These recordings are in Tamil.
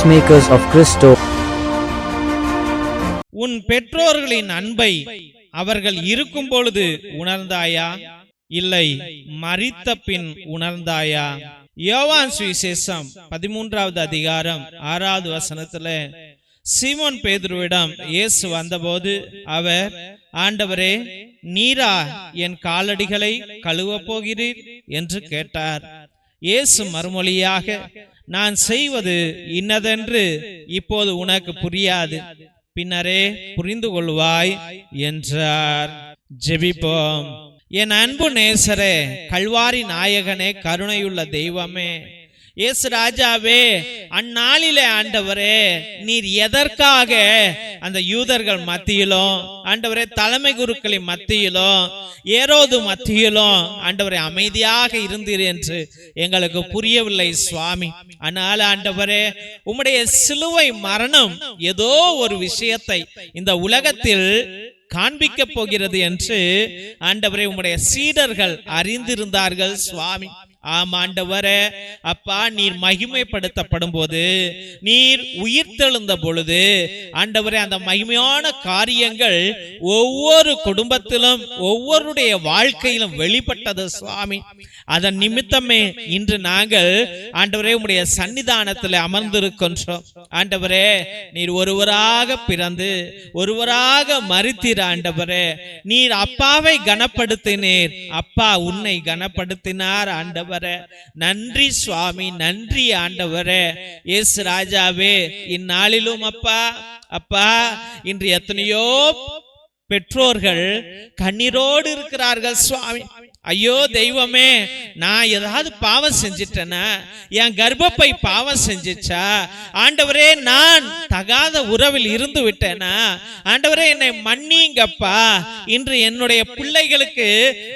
Peacemakers of Christo. உன் பெற்றோர்களின் அன்பை அவர்கள் இருக்கும் பொழுது உணர்ந்தாயா? இல்லை மறித்த பின் உணர்ந்தாயா? யோவான் சுவிசேஷம் பதிமூன்றாவது அதிகாரம் ஆறாவது வசனத்துல சீமோன் பேதுருவிடம் இயேசு வந்தபோது அவர் ஆண்டவரே நீரா என் காலடிகளை கழுவப் போகிறீர்? என்று கேட்டார். இயேசு மறுமொழியாக நான் செய்வது இன்னதென்று இப்போது உனக்கு புரியாது. பின்னரே புரிந்து கொள்வாய் என்றார். ஜெபிப்போம். என் அன்பு நேசரே கல்வாரி நாயகனே கருணையுள்ள தெய்வமே. இயேசு ராஜாவே அந்நாளிலே ஆண்டவரே நீர் எதற்காக அந்த யூதர்கள் மத்தியிலும் ஆண்டவரே தலைமை குருக்களின் மத்தியிலும் ஏரோது மத்தியிலும் ஆண்டவரே அமைதியாக இருந்தீர் என்று எங்களுக்கு புரியவில்லை சுவாமி. ஆனால் ஆண்டவரே உம்முடைய சிலுவை மரணம் ஏதோ ஒரு விஷயத்தை இந்த உலகத்தில் காண்பிக்க போகிறது என்று ஆண்டவரை உம்முடைய சீடர்கள் அறிந்திருந்தார்கள் சுவாமி. ஆம் அப்பா நீர் மகிமைப்படுத்தப்படும் போது நீர் உயிர்த்தெழுந்த பொழுது ஆண்டவரே அந்த மகிமையான காரியங்கள் ஒவ்வொரு குடும்பத்திலும் ஒவ்வொருடைய வாழ்க்கையிலும் வெளிப்பட்டது சுவாமி. அதன் நிமித்தமே இன்று நாங்கள் ஆண்டவரே உம்முடைய சன்னிதானத்தில் அமர்ந்திருக்கின்றோம். ஆண்டவரே நீர் ஒருவராக பிறந்து ஒருவராக மறித்தீர் ஆண்டவரே. நீர் அப்பாவை கனப்படுத்தினீர். அப்பா உன்னை கனப்படுத்தினார் ஆண்டவரே. நன்றி சுவாமி நன்றி ஆண்டவரே. இயேசு ராஜாவே இந்நாளிலும் அப்பா அப்பா இன்று எத்தனையோ பெற்றோர்கள் கண்ணீரோடு இருக்கிறார்கள் சுவாமி. ஐயோ தெய்வமே நான் ஏதாவது பாவம் செஞ்சிட்டேன்னா என் கர்ப்பப்பை பாவம் செஞ்சுச்சா? ஆண்டவரே நான் தகாத உறவில் இருந்து விட்டேனா? ஆண்டவரே என்னை மன்னிங்கப்பா. இன்று என்னுடைய பிள்ளைகளுக்கு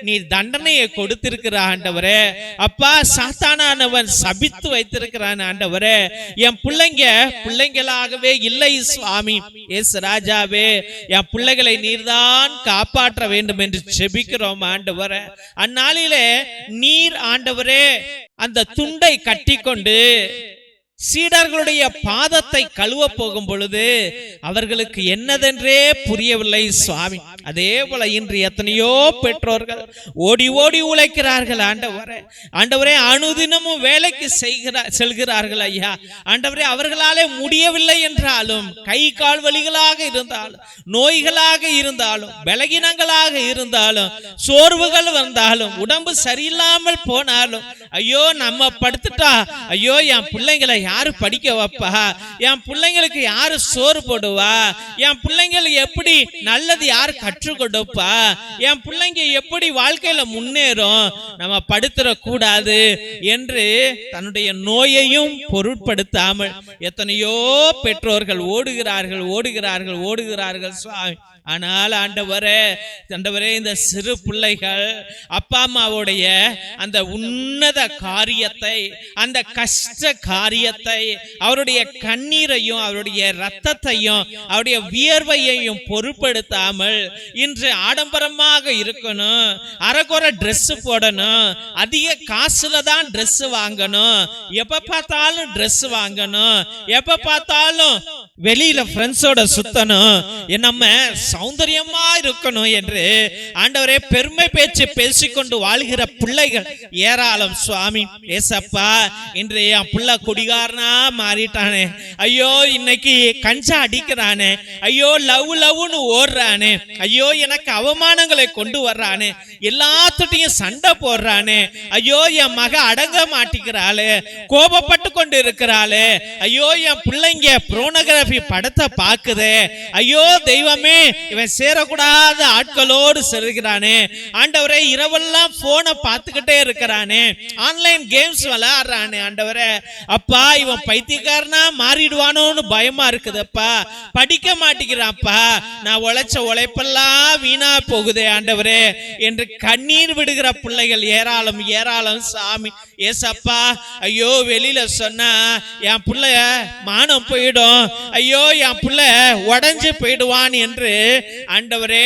நீ தண்டனையை கொடுத்திருக்கிற ஆண்டவரே. அப்பா சாத்தானானவன் சபித்து வைத்திருக்கிறான் ஆண்டவரே. என் பிள்ளைங்க பிள்ளைங்களாகவே இல்லை சுவாமி. எஸ் ராஜாவே என் பிள்ளைகளை நீர்தான் காப்பாற்ற வேண்டும் என்று செபிக்கிறோம் ஆண்டவரே. அந்நாளிலே நீர் ஆண்டவரே. அந்த துண்டை கட்டிக்கொண்டு சீடர்களுடைய பாதத்தை கழுவ போகும் பொழுது அவர்களுக்கு என்னதென்றே புரியவில்லை சுவாமி. அதே போல இன்று எத்தனையோ பெற்றோர்கள் ஓடி ஓடி உழைக்கிறார்கள் ஆண்டவரே. ஆண்டவரே அனுதினமும் வேலைக்கு செய்கிறார் செல்கிறார்கள் ஐயா. ஆண்டவரே அவர்களாலே முடியவில்லை என்றாலும் கை கால் வலிகளாக இருந்தாலும் நோய்களாக இருந்தாலும் பலகீனங்களாக இருந்தாலும் சோர்வுகள் வந்தாலும் உடம்பு சரியில்லாமல் போனாலும் ஐயோ நம்ம படுத்துட்டா ஐயோ என் பிள்ளைங்களை யாரு படிக்க வைப்பா? என் பிள்ளைங்களுக்கு யாரு சோறு போடுவா? என் பிள்ளைங்களுக்கு எப்படி நல்லது யாரு கற்றுக் கொடுப்பா? என் பிள்ளைங்க எப்படி வாழ்க்கையில முன்னேறும்? நம்ம படுத்துற கூடாது என்று தன்னுடைய நோயையும் பொருட்படுத்தாமல் எத்தனையோ பெற்றோர்கள் ஓடுகிறார்கள் ஓடுகிறார்கள் ஓடுகிறார்கள் சுவாமி. ஆனால் ஆண்டவரே ஆண்டவரே இந்த சிறு பிள்ளைகள் அப்பா அம்மாவுடைய அந்த உன்னத காரியத்தை அந்த கஷ்ட காரியத்தை அவருடைய கண்ணீரையும் அவருடைய ரத்தத்தையும் அவருடைய வியர்வையையும் பொருட்படுத்தாமல் இன்று ஆடம்பரமாக இருக்கணும். அரைக்குறை ட்ரெஸ் போடணும். அதிக காசுல தான் ட்ரெஸ் வாங்கணும். எப்ப பார்த்தாலும் ட்ரெஸ் வாங்கணும். எப்ப பார்த்தாலும் வெளியில ஃப்ரெண்ட்ஸோட சுத்தணும். நம்ம சௌந்தரியமா இருக்கணும் என்று ஆண்டவரே பெருமை பேச்சு பேசிக்கொண்டு வாழ்கிற பிள்ளைகள் ஏராளம் சுவாமி. ஏசப்பா இன்று என் பிள்ளை குடிகாரனா மாறிட்டானே. ஐயோ இன்னைக்கு கஞ்சா அடிக்கிறானே. ஐயோ லவ் லவ்னு ஓடுறானே. ஐயோ எனக்கு அவமானங்களை கொண்டு வர்றானே. எல்லாத்துட்டையும் சண்டை போடுறானே. ஐயோ என் மக அடங்க மாட்டிக்கிறாளே. கோபப்பட்டு கொண்டு இருக்கிறாளே ஐயோ என் பிள்ளைங்க புரோனோகிராஃபி படத்தை பார்க்குதே. ஐயோ தெய்வமே இவன் சேரக்கூடாத ஆட்களோடு செல்கிறானே. ஆண்டவரே இரவெல்லாம் போனை பார்த்துக்கிட்டே இருக்கிறானே. ஆன்லைன் கேம்ஸ் விளையாடுறானே ஆண்டவரே. அப்பா இவன் பைத்தியக்காரனா மாறிடுவானோன்னு பயமா இருக்குதுப்பா. படிக்க மாட்டேங்கிறான்ப்பா நான் உழைச்ச உழைப்பெல்லாம் வீணா போகுதே ஆண்டவரே. என்று கண்ணீர் விடுகிற பிள்ளைகள் ஏராளம் ஏராளம் சாமி. ஏசப்பா ஐயோ வெளியில சொன்னா என் பிள்ளைய மானம் போயிடும். ஐயோ என் பிள்ளை உடைஞ்சு போயிடுவான் என்று ஆண்டவரே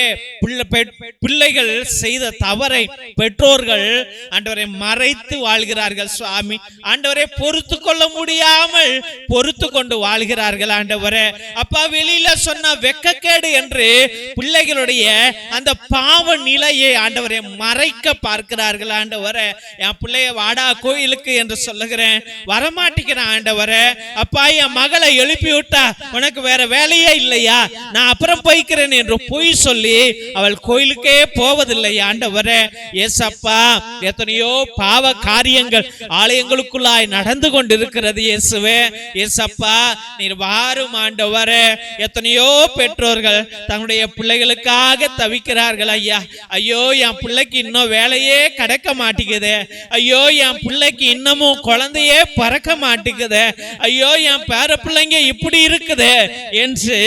பிள்ளைகள் செய்த தவறை பெற்றோர்கள் ஆண்டவரை மறைத்து வாழ்கிறார்கள் சுவாமி. ஆண்டவரை பொறுத்து கொள்ள முடியாமல் பொறுத்து கொண்டு வாழ்கிறார்கள் ஆண்டவரே. அப்பா வெளியில சொன்ன வெக்கக்கேடு என்று பிள்ளைகளுடைய அந்த பாவ நிலையை ஆண்டவரை மறைக்க பார்க்கிறார்கள் ஆண்டவரே. என் பிள்ளைய வாடா கோயிலுக்கு என்று சொல்லுகிறேன். வரமாட்டேங்கிறேன் ஆண்டவரே. அப்பா என் மகளை எழுப்பி விட்டா உனக்கு வேற வேலையே இல்லையா? நான் அப்புறம் போய்க்கிறேன். என்று பொய் சொல்லி அவள் கோயிலுக்கே போவதில்லை ஆண்டவரே. ஏசப்பா எத்தனையோ பாவ காரியங்கள் ஆலயங்களுக்குள்ளாய் நடந்து கொண்டிருக்கிறது இயேசுவே. ஏசப்பா நீர் வாரும் ஆண்டவரே. எத்தனையோ பெற்றோர்கள் தங்களுடைய பிள்ளைகளுக்காக தவிக்கிறார்கள் ஐயா. ஐயோ என் பிள்ளைக்கு இன்னும் வேலையே கிடைக்க மாட்டேங்குது. ஐயோ என் பிள்ளைக்கு இன்னமும் குழந்தையே பறக்க மாட்டேங்குது. ஐயோ என் பேர பிள்ளைங்க இப்படி இருக்குது என்று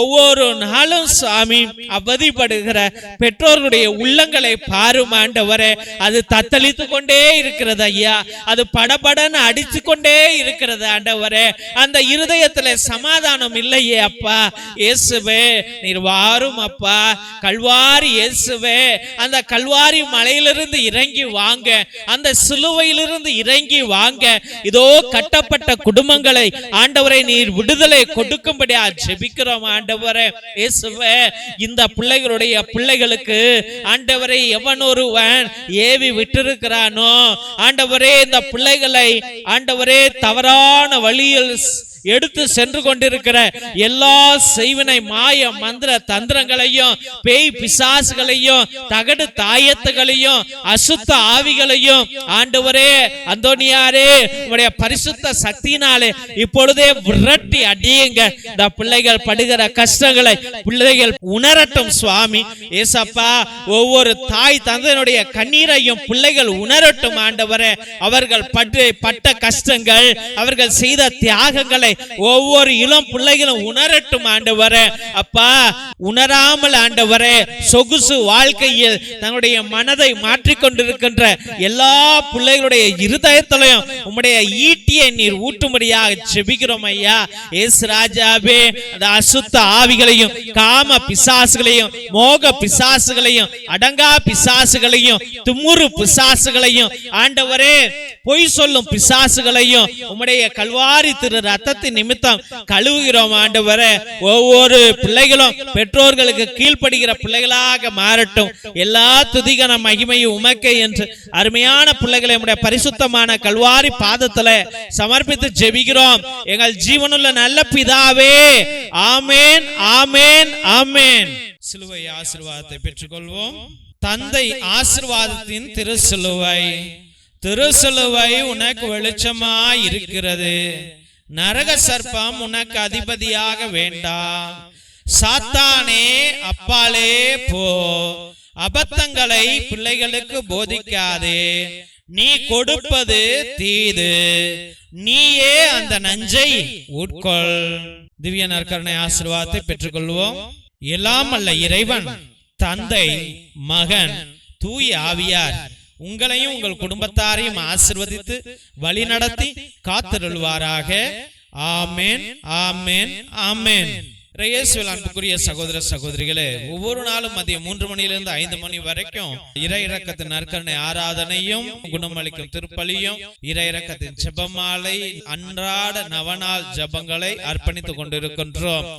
ஒவ்வொரு நாளும் சுவாமி அவதிப்படுகிற பெற்றோர்களுடைய உள்ளங்களை பாரும் ஆண்டவரே அது தத்தளித்து கொண்டே இருக்கிறது ஐயா. அது படபடன்னு அடிச்சு கொண்டே இருக்கிறது ஆண்டவரே. அந்த இருதயத்துல சமாதானம் இல்லையே அப்பா. இயேசுவே நீர் வாரும் அப்பா. கல்வாரி இயேசுவே அந்த கல்வாரி மலையிலிருந்து இறங்கி வாங்க. அந்த சிலுவையிலிருந்து இறங்கி வாங்க. இதோ கட்டப்பட்ட குடும்பங்களை ஆண்டவரை நீர் விடுதலை கொடுக்கும்படியா ஜெபிக்கிறோம் ஆண்டவரே. இயேசுவே இந்த பிள்ளைகளுடைய பிள்ளைகளுக்கு ஆண்டவரை எவன் ஒருவன் ஏவி விட்டிருக்கிறானோ ஆண்டவரே இந்த பிள்ளைகளை ஆண்டவரே தவறான வழியில் எடுத்து சென்று கொண்டிருக்கிற எல்லா செய்வினை மாய மந்திர தந்திரங்களையும் பேய் பிசாசுகளையும் தகடு தாயத்துகளையும் அசுத்த ஆவிகளையும் ஆண்டவரே அந்தோனியாரே உடைய பரிசுத்த சக்தியினாலே இப்பொழுதே விரட்டி அடியுங்க. இந்த பிள்ளைகள் படுகிற கஷ்டங்களை பிள்ளைகள் உணரட்டும் சுவாமி. ஏசப்பா ஒவ்வொரு தாய் தந்தையனுடைய கண்ணீரையும் பிள்ளைகள் உணரட்டும் ஆண்டவரே. அவர்கள் பட்டு பட்ட கஷ்டங்கள் அவர்கள் செய்த தியாகங்களை ஒவ்வொரு இளம் பிள்ளைகளும் உணரட்டும் ஆண்டவரே. அப்பா உணராமல் ஆண்டவரே சொகுசு வாழ்க்கையில் தங்களுடைய மனதை மாற்றிக்கொண்டிருக்கின்ற எல்லா பிள்ளைகளுடைய இருதயத்திலையும் உம்முடைய ஈட்டியை நீர் ஊட்டும்படியாக செபிக்கிறோம் ஐயா. எஸ் ராஜாவே அந்த அசுத்த ஆவிகளையும் காம பிசாசுகளையும் மோக பிசாசுகளையும் அடங்கா பிசாசுகளையும் துமுறு பிசாசுகளையும் ஆண்டவரே பொய் சொல்லும் பிசாசுகளையும் உம்முடைய கல்வாரி திரு ரத்த ரத்தத்தின் நிமித்தம் கழுவுகிறோம் ஆண்டவரே. ஒவ்வொரு பிள்ளைகளும் பெற்றோர்களுக்கு கீழ்ப்படுகிற பிள்ளைகளாக மாறட்டும். எல்லா துதிகன மகிமையும் உமக்கை என்று அருமையான பிள்ளைகளை நம்முடைய பரிசுத்தமான கல்வாரி பாதத்துல சமர்ப்பித்து ஜெபிக்கிறோம். எங்கள் ஜீவனுள்ள நல்ல பிதாவே. ஆமேன் ஆமேன் ஆமேன். சிலுவை ஆசிர்வாதத்தை பெற்றுக்கொள்வோம். தந்தை ஆசிர்வாதத்தின் திருசிலுவை திருசிலுவை உனக்கு வெளிச்சமாய் இருக்கிறது நரக சர்ப்பம் உனக்கு அதிபதியாக வேண்டாம் சாத்தானே அப்பாலே போ. அபத்தங்களை பிள்ளைகளுக்கு போதிக்காதே. நீ கொடுப்பது தீது. நீயே அந்த நஞ்சை உட்கொள். திவ்ய நற்கரணை ஆசீர்வாதத்தை பெற்றுக்கொள்வோம். எல்லாம் அல்ல இறைவன் தந்தை மகன் தூய் ஆவியார் உங்களையும் உங்கள் குடும்பத்தாரையும் ஆசிர்வதித்து வழி நடத்தி காத்திருள்வாராக. ஆமேன் ஆமேன் ஆமேன். அன்புக்குரிய சகோதர சகோதரிகளே ஒவ்வொரு நாளும் மதியம் மூன்று மணியிலிருந்து ஐந்து மணி வரைக்கும் இறை இறக்கத்தின் நற்கரணை ஆராதனையும் குணமளிக்கும் திருப்பலியும் இறை இறக்கத்தின் ஜெபமாலை அன்றாட நவநாள் ஜெபங்களை அர்ப்பணித்துக் கொண்டிருக்கின்றோம்.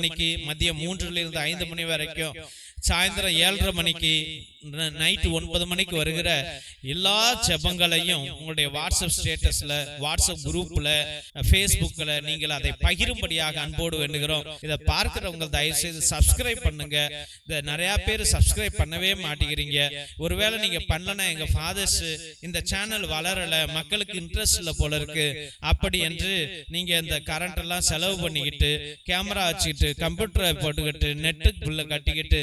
மணிக்கு மதியம் மூன்றுல இருந்து ஐந்து மணி வரைக்கும். சாயந்தரம் ஏழரை மணிக்கு நைட்டு ஒன்பது மணிக்கு வருகிற எல்லா ஜெபங்களையும் உங்களுடைய வாட்ஸ்அப் ஸ்டேட்டஸ்ல வாட்ஸ்அப் குரூப்ல ஃபேஸ்புக்ல நீங்கள் அதை பகிரும்படியாக அன்போடு வேண்டுகிறோம். இதை பார்க்கிறவங்க தயவு செய்து சப்ஸ்கிரைப் பண்ணுங்க. இதை நிறைய பேர் சப்ஸ்கிரைப் பண்ணவே மாட்டேங்கிறீங்க. ஒருவேளை நீங்க பண்ணலனா எங்க ஃபாதர்ஸ் இந்த சேனல் வளரல மக்களுக்கு இன்ட்ரெஸ்ட் இல்ல போல இருக்கு. அப்படி என்று நீங்க இந்த கரண்ட் எல்லாம் செலவு பண்ணிக்கிட்டு கேமரா வச்சுக்கிட்டு கம்ப்யூட்டரை போட்டுக்கிட்டு நெட்டுக்கு புள்ள கட்டிக்கிட்டு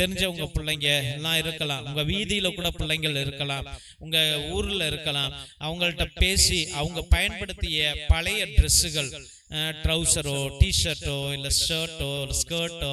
தெரிஞ்சவங்க பிள்ளைங்க எல்லாம் இருக்கலாம். உங்க வீதியில கூட பிள்ளைங்கள் இருக்கலாம். உங்க ஊர்ல இருக்கலாம். அவங்கள்ட்ட பேசி அவங்க பயன்படுத்திய பழைய ட்ரெஸ்ஸுகள் ட்ரௌசரோ டிஷர்ட்டோ இல்ல ஷர்ட்டோ இல்ல ஸ்கர்ட்டோ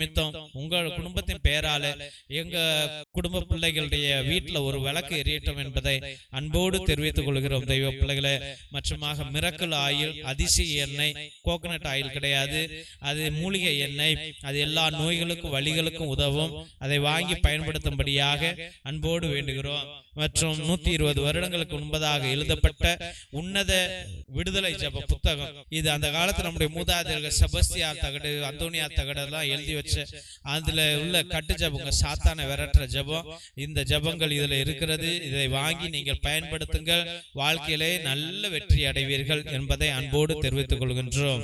நிமித்தம் உங்கள் குடும்பத்தின் பெயரால எங்க குடும்ப பிள்ளைகளுடைய வீட்டில் ஒரு விளக்கு எரியட்டும் என்பதை அன்போடு தெரிவித்துக் கொள்கிறோம். தெய்வ பிள்ளைகளே மற்றமாக மிரக்கல் ஆயில் அதிசய எண்ணெய் கோகனட் ஆயில் கிடையாது. அது மூலிகை எண்ணெய் அது எல்லா நோய்களுக்கும் வழிகளுக்கும் உதவும். அதை வாங்கி பயன்படுத்தும்படியாக அன்போடு வேண்டுகிறோம். மற்றும் நூத்தி இருபது வருடங்களுக்கு முன்பதாக எழுதப்பட்ட உன்னத விடுதலை ஜப புத்தகம். இது அந்த காலத்தில் நம்முடைய மூதாதையர்கள் செபஸ்தியா தகடு அந்தோனியா தகடெல்லாம் எழுதி வச்ச அதுல உள்ள கட்டு ஜபங்க சாத்தான விரட்டுற ஜபம் இந்த ஜபங்கள் இதுல இருக்கிறது இதை வாங்கி நீங்கள் பயன்படுத்துங்கள். வாழ்க்கையிலே நல்ல வெற்றி அடைவீர்கள் என்பதை அன்போடு தெரிவித்துக் கொள்கின்றோம்.